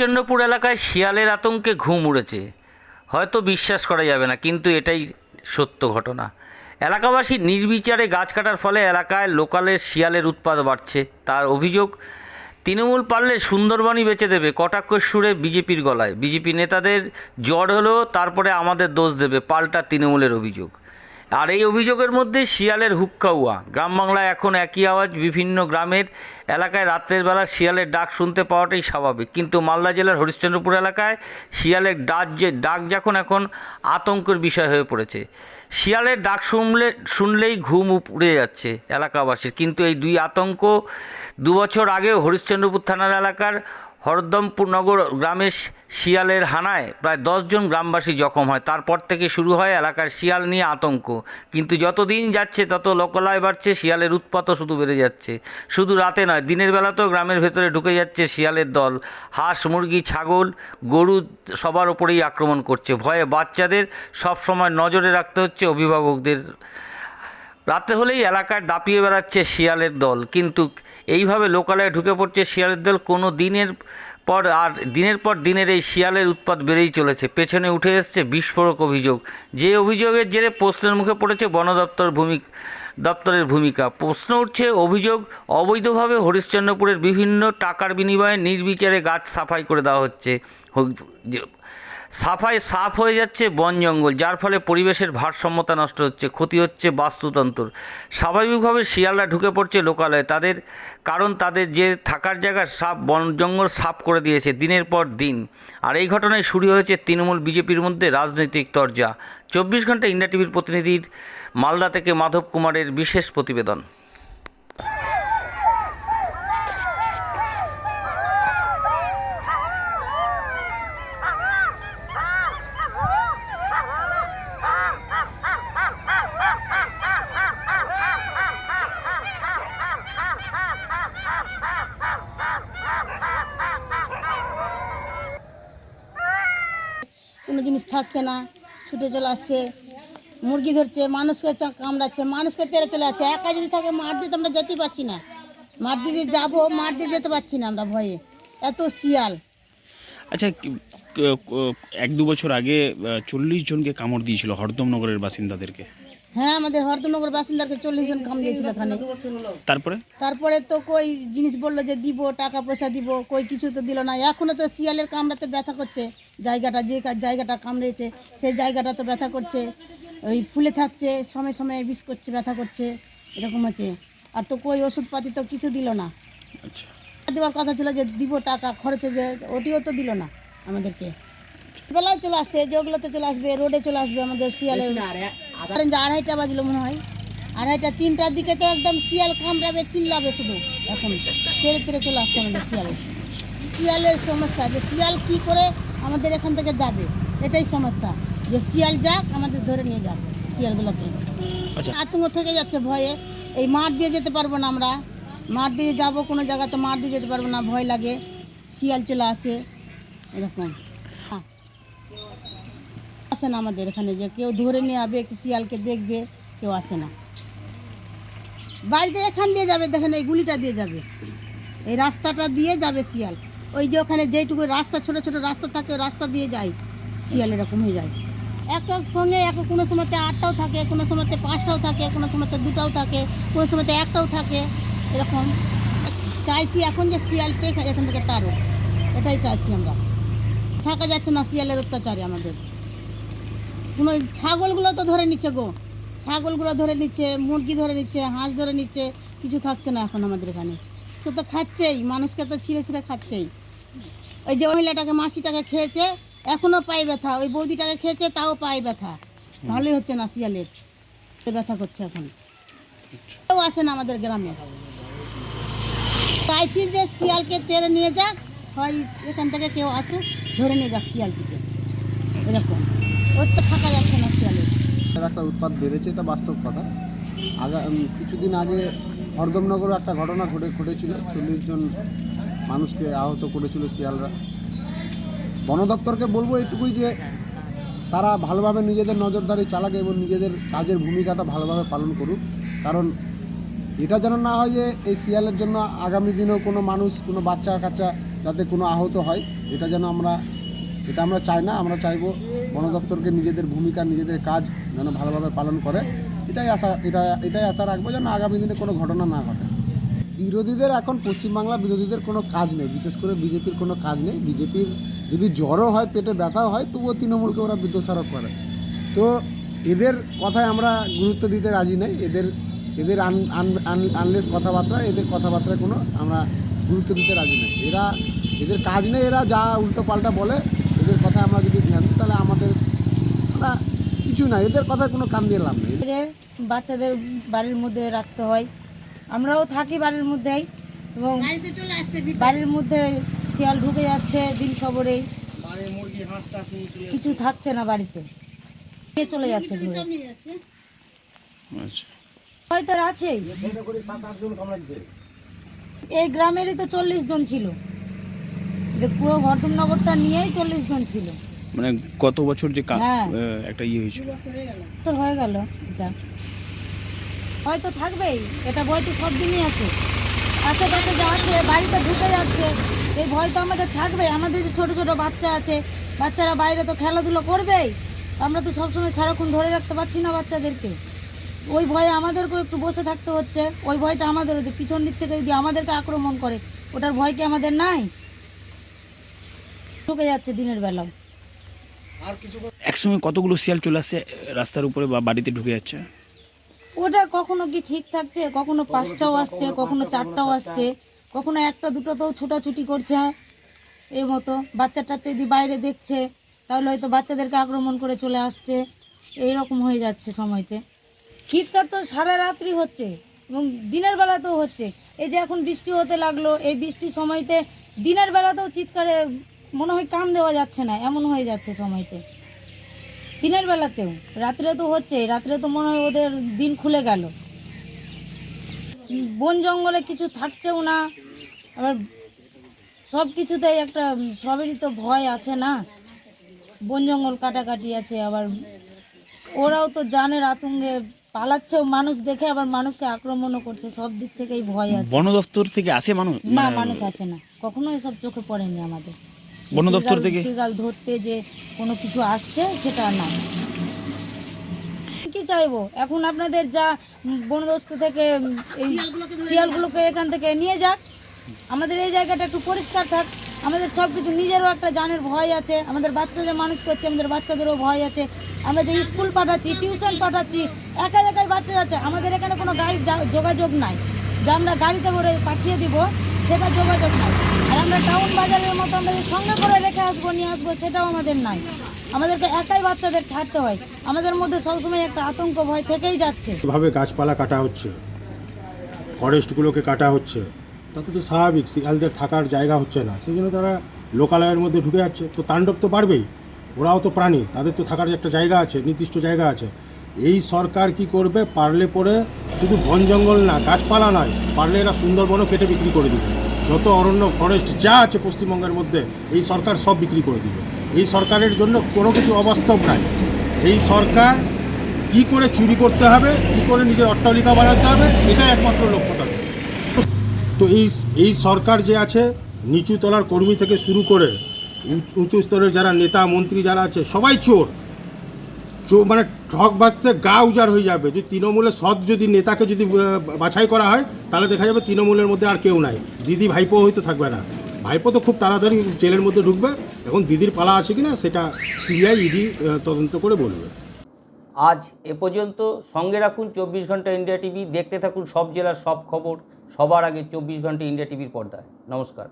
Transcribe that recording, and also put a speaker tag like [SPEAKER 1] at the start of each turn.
[SPEAKER 1] হরিশ্চন্দ্রপুর এলাকায় শিয়ালের আতঙ্কে ঘুম উড়েছে। হয়তো বিশ্বাস করা যাবে না, কিন্তু এটাই সত্য ঘটনা। এলাকাবাসী নির্বিচারে গাছ কাটার ফলে এলাকায় লোকালের শিয়ালের উৎপাদ বাড়ছে। তার অভিযোগ, তৃণমূল পারলে সুন্দরবনই বেঁচে দেবে, কটাক্ষ সুরে বিজেপির গলায়। বিজেপি নেতাদের জ্বর হলেও তারপরে আমাদের দোষ দেবে, পাল্টা তৃণমূলের অভিযোগ। আর এই অভিযোগের মধ্যে শিয়ালের হুক্কাউয়া গ্রাম বাংলায় এখন একই আওয়াজ, বিভিন্ন গ্রামের এলাকায় রাত্রের বেলা শিয়ালের ডাক শুনতে পাওয়াটাই স্বাভাবিক। কিন্তু মালদা জেলার হরিশ্চন্দ্রপুর এলাকায় শিয়ালের ডাক যে, ডাক যখন এখন আতঙ্কের বিষয় হয়ে পড়েছে। শিয়ালের ডাক শুনলে, শুনলেই ঘুম উড়ে যাচ্ছে এলাকাবাসীর। কিন্তু এই দুই আতঙ্ক দুবছর আগেও হরিশ্চন্দ্রপুর থানার এলাকার হরদমপুর নগর গ্রামের শিয়ালের হানায় প্রায় দশজন গ্রামবাসী জখম হয়। তারপর থেকে শুরু হয় এলাকার শিয়াল নিয়ে আতঙ্ক। কিন্তু যত দিন যাচ্ছে, তত লোকালয় বাড়ছে, শিয়ালের উৎপাতও শুধু বেড়ে যাচ্ছে। শুধু রাতে নয়, দিনের বেলাতেও গ্রামের ভেতরে ঢুকে যাচ্ছে শিয়ালের দল। হাঁস, মুরগি, ছাগল, গরু সবার ওপরেই আক্রমণ করছে। ভয়ে বাচ্চাদের সব সময় নজরে রাখতে হচ্ছে অভিভাবকদের রাতে হলেই এলাকায় দাপিয়ে বেড়াচ্ছে শিয়ালের দল। কিন্তু এইভাবে লোকালয়ে ঢুকে পড়ছে শিয়ালের দল। কোনো দিনের পর আর দিনের পর দিনের এই শিয়ালের উৎপাত বেড়েই চলেছে। পেছনে উঠে এসছে বিস্ফোরক অভিযোগ। যে অভিযোগের জেরে প্রশ্নের মুখে পড়েছে বন দপ্তর ভূমি দপ্তরের ভূমিকা। প্রশ্ন উঠছে অভিযোগ অবৈধভাবে হরিশ্চন্দ্রপুরের বিভিন্ন টাকার বিনিময়ে নির্বিচারে গাছ সাফাই করে দেওয়া হচ্ছে। সাফাই সাফ হয়ে যাচ্ছে বন জঙ্গল, যার ফলে পরিবেশের ভারসাম্যতা নষ্ট হচ্ছে, ক্ষতি হচ্ছে বাস্তুতন্ত্র স্বাভাবিকভাবে শিয়ালরা ঢুকে পড়ছে লোকালয়ে। তাদের কারণ তাদের যে থাকার জায়গা সাপ বন জঙ্গল সাফ করে দিয়েছে দিনের পর দিন। আর এই ঘটনায় শুরু হয়েছে তৃণমূল বিজেপির মধ্যে রাজনৈতিক তরজা। চব্বিশ ঘণ্টা ইন্ডিয়া টিভির প্রতিনিধির মালদা থেকে মাধব কুমারের বিশেষ প্রতিবেদন।
[SPEAKER 2] থাকছে না ছুটে চলে আসছে মুরগি ধরছে মানুষকে চ- কামড়াচ্ছে মানুষকে তেড়ে চলে যাচ্ছে। একা যদি থাকে মাঠ দিয়ে তো আমরা যেতেই পারছি না। মাঠ দিয়ে যাব মাঠ দিয়ে যেতে পারছি না আমরা ভয়ে। এত শিয়াল।
[SPEAKER 3] আচ্ছা এক দু বছর আগে চল্লিশ জনকে কামড় দিয়েছিল হরদমনগরের বাসিন্দাদেরকে।
[SPEAKER 2] হ্যাঁ আমাদের হরদনগর বাসিন্দাকে চল্লিশ জন কাম দিয়েছিল এখানে
[SPEAKER 3] তারপরে?
[SPEAKER 2] তারপরে তো কই জিনিস বলল যে দিব টাকা পয়সা দিব কই কিছু তো দিল না। এখনও তো শিয়ালের কামড়াতে ব্যথা করছে। জায়গাটা যে জায়গাটা কামড়েছে সেই জায়গাটা তো ব্যথা করছে। ওই ফুলে থাকছে সময় সময় বিষ করছে ব্যথা করছে এরকম আছে। আর তো কই ওষুধপাতি তো কিছু দিল না।
[SPEAKER 3] আচ্ছা।
[SPEAKER 2] দেওয়ার কথা ছিল যে দিব টাকা খরচে যে ওটিও তো দিল না আমাদেরকে। বেলায় চলে আসছে যেগুলোতে চলে আসবে রোডে চলে আসবে আমাদের শিয়ালে। ধরেন যে আড়াইটা বাজলো মনে হয়। আড়াইটা তিনটার দিকে তো একদম শিয়াল কামড়াবে চিল্লাবে শুধু। এখন তেড়ে তেড়ে চলে আসছে আমাদের শিয়ালে। শিয়ালের সমস্যা যে শিয়াল কী করে আমাদের এখান থেকে যাবে। এটাই সমস্যা। যে শিয়াল যাক আমাদের ধরে নিয়ে যাক শিয়ালগুলোকে।
[SPEAKER 3] আচ্ছা।
[SPEAKER 2] আতঙ্ক থেকে যাচ্ছে ভয়ে। এই মাঠ দিয়ে যেতে পারব না আমরা। মাঠ দিয়ে যাব কোনো জায়গাতে মাঠ দিয়ে যেতে পারব না ভয় লাগে। শিয়াল চলে আসে এরকম। আসে না আমাদের এখানে যে কেউ ধরে নিয়ে যাবে কি শিয়ালকে দেখবে কেউ আসে না। বাড়িতে এখান দিয়ে যাবে দেখেন এই গুলিটা দিয়ে যাবে। এই রাস্তাটা দিয়ে যাবে শিয়াল। ওই যে ওখানে যেইটুকু রাস্তা, ছোট ছোট রাস্তা থাকে, রাস্তা দিয়ে যায় শিয়াল এরকম হয়ে যায়। এক এক সঙ্গে, এক কোনো সময়তে আটটাও থাকে, কোনো সময়তে পাঁচটাও থাকে, কোনো সময়তে দুটাও থাকে, কোনো সময়তে একটাও থাকে, এরকম। চাইছি এখন যে শিয়ালকে এখান থেকে তারও এটাই চাইছি আমরা। থাকা যাচ্ছে না শিয়ালের অত্যাচারে আমাদের। কোনো ছাগলগুলো তো ধরে নিচ্ছে গো। ছাগলগুলো ধরে নিচ্ছে, মুরগি ধরে নিচ্ছে, হাঁস ধরে নিচ্ছে, কিছু থাকছে না এখন আমাদের এখানে। তো তো খাচ্ছেই, মানুষকে তো ছিঁড়ে ছিঁড়ে খাচ্ছেই। ওই যে মহিলাটাকে, মাসিটাকে খেয়েছে এখনও পায়ে ব্যথা। ওই বৌদিটাকে খেয়েছে, তাও পায়ে ব্যথা। ভালোই হচ্ছে না শিয়ালের ব্যথা করছে এখন। কেউ আসে না আমাদের গ্রামে। চাইছি যে শিয়ালকে তেড়ে নিয়ে যাক, হয় এখান থেকে কেউ আসুক, ধরে নিয়ে যাক শিয়ালটিকে এরকম। ওর তো থাকা যাচ্ছে না শিয়ালের
[SPEAKER 4] একটা উৎপাদ বেড়েছে, এটা বাস্তব কথা। আগা কিছুদিন আগে হরদমনগরে একটা ঘটনা ঘটে ঘটেছিল, চল্লিশ জন মানুষকে আহত করেছিল শিয়ালরা। বন দপ্তরকে বলব এটুকুই যে, তারা ভালোভাবে নিজেদের নজরদারি চালাক এবং নিজেদের কাজের ভূমিকাটা ভালোভাবে পালন করুক। কারণ এটা যেন না হয় যে, এই শিয়ালের জন্য আগামী দিনেও কোনো মানুষ, কোনো বাচ্চা কাচ্চা যাতে কোনো আহত হয়, এটা যেন আমরা, এটা আমরা চাই না। আমরা চাইব বন দপ্তরকে নিজেদের ভূমিকা, নিজেদের কাজ যেন ভালোভাবে পালন করে। এটাই আশা, এটা, এটাই আশা রাখব যেন আগামী দিনে কোনো ঘটনা না ঘটে। বিরোধীদের এখন পশ্চিমবাংলা বিরোধীদের কোনো কাজ নেই। বিশেষ করে বিজেপির কোনো কাজ নেই। বিজেপির যদি জ্বরও হয়, পেটে ব্যথাও হয়, তবুও তৃণমূলকে ওরা বিদ্বেষারোপ করে। তো এদের কথায় আমরা গুরুত্ব দিতে রাজি নেই। এদের এদের আন আনলেস কথাবার্তা, এদের কথাবার্তায় কোনো আমরা গুরুত্ব দিতে রাজি নেই। এরা, এদের কাজ নেই, এরা যা উল্টো পাল্টা বলে, এদের কথায় আমরা যদি ধ্যান দিই, তাহলে আমাদের কিছু না, এদের কথায় কোনো কান দিয়ে লাভ নেই।
[SPEAKER 5] বাচ্চাদের বাড়ির মধ্যে রাখতে হয়। আমরাও থাকি বাড়ির মধ্যেই এবং
[SPEAKER 2] বাড়িতে চলে আসছে ভিতরে।
[SPEAKER 5] বাড়ির মধ্যে শিয়াল ঢুকে যাচ্ছে দিন সবরেই কিছু থাকছে না বাড়িতে। নিয়ে চলে যাচ্ছে
[SPEAKER 3] আচ্ছা।
[SPEAKER 5] হয়তো আর আছেই এই গ্রামেরই তো চল্লিশ জন ছিল। যে পুরো হরদমনগরটা নিয়েই চল্লিশ জন ছিল।
[SPEAKER 3] মানে গত বছর যে কা-
[SPEAKER 5] হ্যাঁ।
[SPEAKER 3] একটা ইয়ে হয়েছিল।
[SPEAKER 5] তোর হয়ে গেল এটা। হয়তো থাকবেই, এটা ভয় তো সব দিনই আছে। আশেপাশে যা আছে, বাড়িতে ঢুকে যাচ্ছে, এই ভয় তো আমাদের থাকবে আমাদের যে ছোটো ছোটো বাচ্চা আছে, বাচ্চারা বাইরে তো খেলাধুলো করবেই। আমরা তো সবসময় সারাক্ষণ ধরে রাখতে পারছি না বাচ্চাদেরকে। ওই ভয়ে আমাদেরকেও একটু বসে থাকতে হচ্ছে। ওই ভয়টা আমাদের যে পিছন দিক থেকে যদি আমাদেরকে আক্রমণ করে, ওটার ভয় কি আমাদের নাই? ঢুকে যাচ্ছে দিনের বেলাও।
[SPEAKER 3] একসঙ্গে কতগুলো শিয়াল চলে আসছে রাস্তার উপরে বা বাড়িতে ঢুকে যাচ্ছে?
[SPEAKER 5] ওটা কখনো কি ঠিক থাকছে? কখনো পাঁচটাও আসছে কখনো চারটাও আসছে কখনো একটা দুটোতেও ছুটাছুটি করছে এই মতো। বাচ্চা টাচ্চা যদি বাইরে দেখছে তাহলে হয়তো বাচ্চাদেরকে আক্রমণ করে চলে আসছে। এই রকম হয়ে যাচ্ছে সময়তে। শীতকাল তো সারা রাত্রি হচ্ছে এবং দিনের বেলাতেও হচ্ছে। এই যে এখন বৃষ্টি হতে লাগল এই বৃষ্টির সময়তে দিনের বেলাতেও চিৎকারে মনে হয় কান দেওয়া যাচ্ছে না এমন হয়ে যাচ্ছে সময়তে। দিনের বেলাতেও রাত্রে তো হচ্ছে রাত্রে তো মনে হয় ওদের দিন খুলে গেল। বন জঙ্গলে কিছু থাকছেও না আবার সব কিছুতেই একটা সবেরই তো ভয় আছে না? বন জঙ্গল কাটাকাটি আছে আবার ওরাও তো জানের আতঙ্কে পালাচ্ছেও মানুষ দেখে আবার মানুষকে আক্রমণও করছে সব দিক থেকেই ভয় আছে।
[SPEAKER 3] বন দপ্তর থেকে আসে মানুষ?
[SPEAKER 5] না মানুষ আসে না। কখনো এসব চোখে পড়েনি আমাদের।
[SPEAKER 3] বন দপ্তর থেকে?
[SPEAKER 5] ধরতে যে কোনো কিছু আসছে সেটা না। কি চাইব? এখন আপনাদের যা উম, বনদস্ত থেকে এই শিয়ালগুলোকে এখান থেকে নিয়ে যাক। আমাদের এই জায়গাটা একটু পরিষ্কার থাক। আমাদের সব কিছু নিজেরও একটা জানের ভয় আছে। আমাদের বাচ্চা যে মানুষ করছে আমাদের বাচ্চাদেরও ভয় আছে। আমরা যে স্কুল পাঠাচ্ছি টিউশন পাঠাচ্ছি একা একাই বাচ্চা যাচ্ছে। আমাদের এখানে কোনো গাড়ির যা- যোগাযোগ নাই। যে আমরা গাড়িতে পাঠিয়ে দিব সেটা যোগাযোগ নাই। আমরা টাউন বাজারের মতো আমরা সঙ্গে করে রেখে আসব, নিয়ে আসব, সেটাও আমাদের নাই। আমাদেরকে একাই বাচ্চাদের ছাড়তে হয়। আমাদের মধ্যে সবসময় একটা আতঙ্ক ভয় থেকেই যাচ্ছে।
[SPEAKER 6] ভাবে গাছপালা কাটা হচ্ছে? ফরেস্টগুলোকে কাটা হচ্ছে? তাতে তো স্বাভাবিক, শিয়ালদের থাকার জায়গা হচ্ছে না। সেই জন্য তারা লোকালয়ের মধ্যে ঢুকে যাচ্ছে। তো তাণ্ডব তো বাড়বেই। ওরাও তো প্রাণী। তাদের তো থাকার একটা জায়গা আছে, নির্দিষ্ট জায়গা আছে। এই সরকার কি করবে? পারলে পরে শুধু বন জঙ্গল না, গাছপালা নয়, পারলে এরা সুন্দরবনও কেটে বিক্রি করে দিবে। যত অরণ্য ফরেস্ট যা আছে পশ্চিমবঙ্গের মধ্যে, এই সরকার সব বিক্রি করে দিবে। এই সরকারের জন্য কোনো কিছু অবাস্তব নাই। এই সরকার কি করে চুরি করতে হবে, কি করে নিজের অট্টালিকা বানাতে হবে, এটাই একমাত্র লক্ষ্য থাকে। তো এই এই সরকার যে আছে, নিচু তলার কর্মী থেকে শুরু করে উঁচ- স্তরের যারা নেতা, মন্ত্রী যারা আছে, সবাই চোর। মানে ঠক বাঁচতে গা উজাড় হয়ে যাবে। যদি তৃণমূলের সৎ যদি নেতাকে যদি বাছাই করা হয়, তাহলে দেখা যাবে তৃণমূলের মধ্যে আর কেউ নাই। দিদি ভাইপো হয়তো থাকবে না। ভাইপো তো খুব তাড়াতাড়ি জেলের মধ্যে ঢুকবে। এখন দিদির পালা আছে কিনা, সেটা সিবিআই ইডি তদন্ত করে বলবে।
[SPEAKER 1] আজ এ পর্যন্ত সঙ্গে রাখুন চব্বিশ ঘণ্টা ইন্ডিয়া টিভি। দেখতে থাকুন সব জেলার সব খবর। সবার আগে চব্বিশ ঘণ্টা ইন্ডিয়া টিভির পর্দায়। নমস্কার।